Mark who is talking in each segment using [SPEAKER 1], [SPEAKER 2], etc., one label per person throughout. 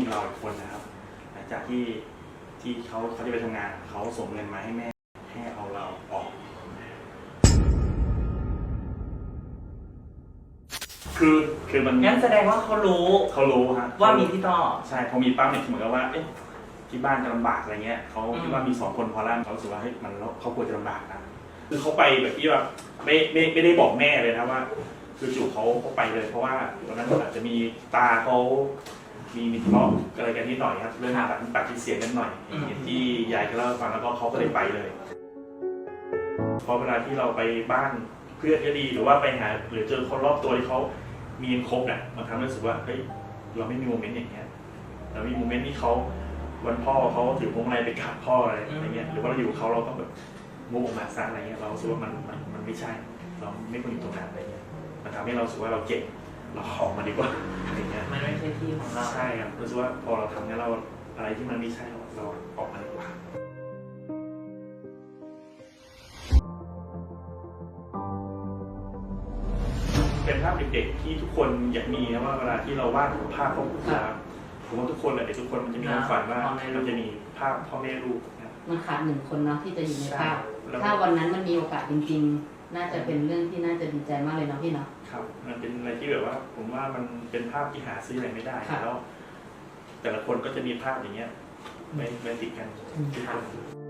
[SPEAKER 1] มีเราอีกคนนะครับ หลังจากที่ที่เขาเขาจะไปทำงาน เขาส่งเงินมาให้แม่ให้เอาเราออก คือคือมัน
[SPEAKER 2] งั้นแสดงว่าเขารู้
[SPEAKER 1] เขารู้ฮะ
[SPEAKER 2] ว่ามีพี่ต่อ
[SPEAKER 1] ใช่พอมีปั๊มเนี่ยเหมือนกับว่าเอ๊ะที่บ้านจะลำบากอะไรเงี้ยเขา
[SPEAKER 2] อืม
[SPEAKER 1] คิดว่ามีสองคนพอแล้วเขารู้สึกว่าเฮ้ยมันแล้วเขาควรจะลำบากนะคือเขาไปแบบที่ว่าไม่ไม่ไม่ได้บอกแม่เลยนะว่า คือจู่เขาเขาไปเลยเพราะว่าตอนนั้นอาจจะมีตาเขา มีมีทะเลาะอะไรกันนิดหน่อยครับ เรื่องปากปากที่เสียงกันหน่อยอย่างเงี้ยที่ยายเขาเล่าให้ฟังแล้วก็เขาก็เลยไปเลยพอเวลาที่เราไปบ้านเพื่อนก็ดีหรือว่าไปหาหรือเจอคนรอบตัวที่เขามีกันครบเนี่ยบางครั้งรู้สึกว่าเฮ้ยเราไม่มีโมเมนต์อย่างเงี้ยเรามีโมเมนต์ที่เขาวันพ่อเขาถือพวงมาลัยไปกราบพ่ออะไรอะไรเงี้ยหรือว่าเราอยู่กับเขาเราก็แบบมุกออกมาสร้างอะไรเงี้ยเรารู้สึกว่ามันมันมันไม่ใช่ เราไม่ควรอยู่ตรงนั้นอะไรเงี้ยมันทำให้เรารู้สึกว่าเราเก่ง เราออกมาดีกว่าอะไรเงี้ย
[SPEAKER 2] มันไม่ใช่ที่ของเรา
[SPEAKER 1] ใช่ครับรู้สึกว่าพอเราทำเนี่ยเราอะไรที่มันไม่ใช่เราเราออกมาดีกว่าเป็นภาพเด็กๆที่ทุกคนอยากมีนะว่าเวลาที่เราวาดภาพครอบครัวผมว่าทุกคนแหละเด็กทุกคนมันจะมีความฝันว่ามันจะมีภาพพ่อแม่ลูกนะ
[SPEAKER 3] มันขาดหนึ่งคนเนาะที่จะอยู่ในภาพ
[SPEAKER 1] แล้ว
[SPEAKER 3] ถ้าวันนั้นมันมีโอกาสจริง ๆ น่าจะเป็นเรื่องที่น่าจะดีใจมากเลยเนาะพี่เนาะ
[SPEAKER 1] ครับ มันเป็นอะไรที่แบบว่า ผมว่ามันเป็นภาพที่หาซื้ออะไรไม่ได้
[SPEAKER 3] ครับ
[SPEAKER 1] แล้ว แต่ละคนก็จะมีภาพอย่างเงี้ยไม่ไม่ติดกันทุกคน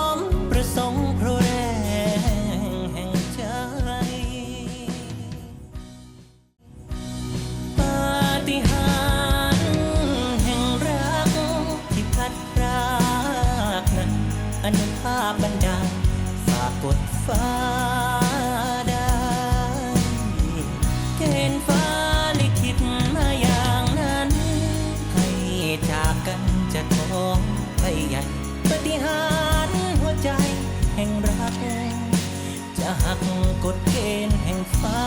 [SPEAKER 4] กดฟ้าได้เกณฑ์ฟ้าลิขิตมาอย่างนั้น ให้จากกันจะท้องไปใหญ่ปฏิหารหัวใจแห่งรักจะหักกฎเกณฑ์แห่งฟ้า